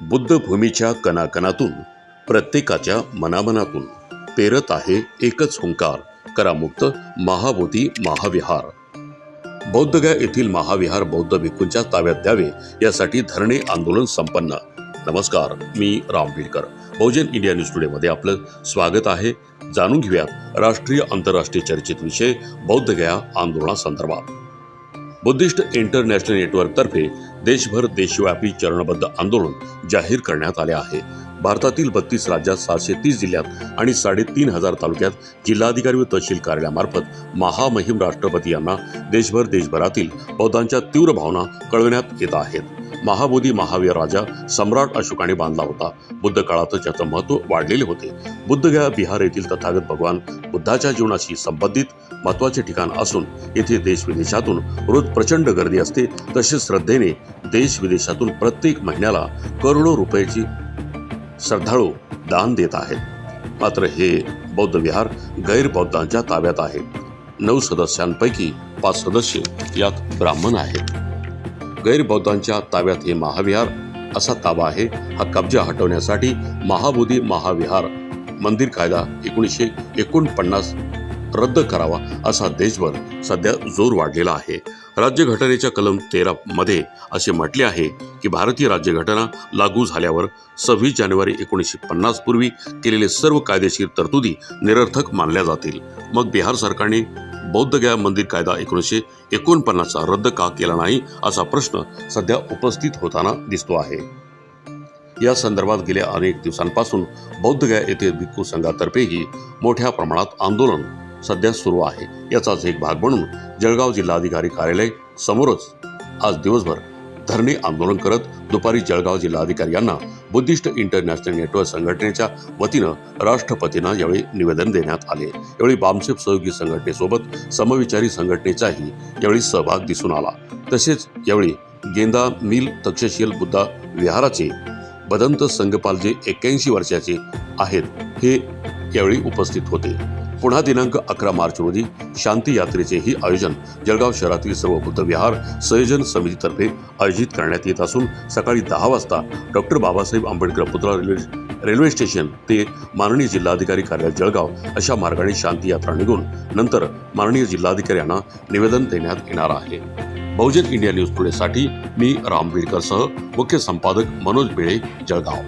बुद्धभूमीच्या कणाकणातून प्रत्येकाच्या मनामनातून पेरत आहे एकच हुंकार करामुक्त महाबोधी महाविहार. बौद्धगया येथील महाविहार बौद्ध भिक्खूंच्या ताब्यात द्यावे यासाठी धरणे आंदोलन संपन्न. नमस्कार मी राम बिडकर बहुजन इंडिया न्यूज टुडेमध्ये आपलं स्वागत आहे. जाणून घेऊयात राष्ट्रीय आंतरराष्ट्रीय चर्चित विषय बौद्धगया आंदोलनासंदर्भात. बुद्धिस्ट इंटरनॅशनल नेटवर्कतर्फे देशभर देशव्यापी चरणबद्ध आंदोलन जाहीर करण्यात आले आहे. भारतातील बत्तीस राज्यात सातशे तीस जिल्ह्यात आणि साडेतीन हजार तालुक्यात जिल्हाधिकारी व तहसील कार्यालयामार्फत महामहिम राष्ट्रपती यांना देशभर देशभरातील बौद्धांच्या तीव्र भावना कळविण्यात येत आहेत. महाबोधी महावीर राजा सम्राट अशोकाने बांधला होता. बुद्ध काळातच याचं महत्त्व वाढलेले होते. बुद्धगया बिहार येथील तथागत भगवान बुद्धाच्या जीवनाशी संबंधित महत्त्वाचे ठिकाण असून येथे देश विदेशातून रोज प्रचंड गर्दी असते. तसेच श्रद्धेने देश विदेशातून प्रत्येक महिन्याला करोडो रुपयाची श्रद्धाळू दान देत आहेत मात्र हे बौद्ध विहार गैरबौद्धांच्या ताब्यात आहे. नऊ सदस्यांपैकी पाच सदस्य यात ब्राह्मण आहेत. गैरबौद्धांच्या ताब्यात हे महाविहार असा ताबा आहे हा कब्जा हटवण्यासाठी महाबोधी महाविहार. मंदिर कायदा एकोणीसशे एकोणपन्नास रद्द करावा असा देशभर सध्या जोर वाढलेला आहे. राज्यघटनेच्या कलम तेरा मध्ये असे म्हटले आहे की भारतीय राज्यघटना लागू झाल्यावर सव्वीस जानेवारी एकोणीसशे पन्नास पूर्वी केलेले सर्व कायदेशीर तरतुदी निरर्थक मानल्या जातील. मग बिहार सरकारने बौद्धगया मंदिर कायदा एकोणीसशे एकोणपन्नासचा रद्द का केला नाही असा प्रश्न सध्या उपस्थित होताना दिसतो आहे. या संदर्भात गेल्या अनेक दिवसांपासून बौद्धगया येथे भिक्खू संघातर्फेही मोठ्या प्रमाणात आंदोलन सध्या सुरू आहे. याचाच एक भाग म्हणून जळगाव जिल्हाधिकारी कार्यालय समोरच आज दिवसभर धरणे आंदोलन करत दुपारी जळगाव जिल्हाधिकारी यांना बुद्धिस्ट इंटरनॅशनल नेटवर्क संघटनेच्या वतीनं राष्ट्रपतींना यावेळी निवेदन देण्यात आले. यावेळी बामसेप सहयोगी संघटनेसोबत समविचारी संघटनेचाही यावेळी सहभाग दिसून आला. तसेच यावेळी गेंदा मिल तक्षशील बुद्धा विहाराचे बदंत संगपाल जे एक्क्याऐंशी वर्षाचे आहेत हे यावेळी उपस्थित होते. पुन्हा दिनांक अकरा मार्च रोजी शांती यात्रेचेही आयोजन जळगाव शहरातील सर्व बुद्धविहार संयोजन समितीतर्फे आयोजित करण्यात येत असून सकाळी दहा वाजता डॉक्टर बाबासाहेब आंबेडकर पुतळा रेल्वे रेल्वे स्टेशन ते माननीय जिल्हाधिकारी कार्यालय जळगाव अशा मार्गाने शांती यात्रा निघून नंतर माननीय जिल्हाधिकारी यांना निवेदन देण्यात येणार आहे. बहुजन इंडिया न्यूज टुडेसाठी मी राम बीडकरसह मुख्य संपादक मनोज बेळे जळगाव.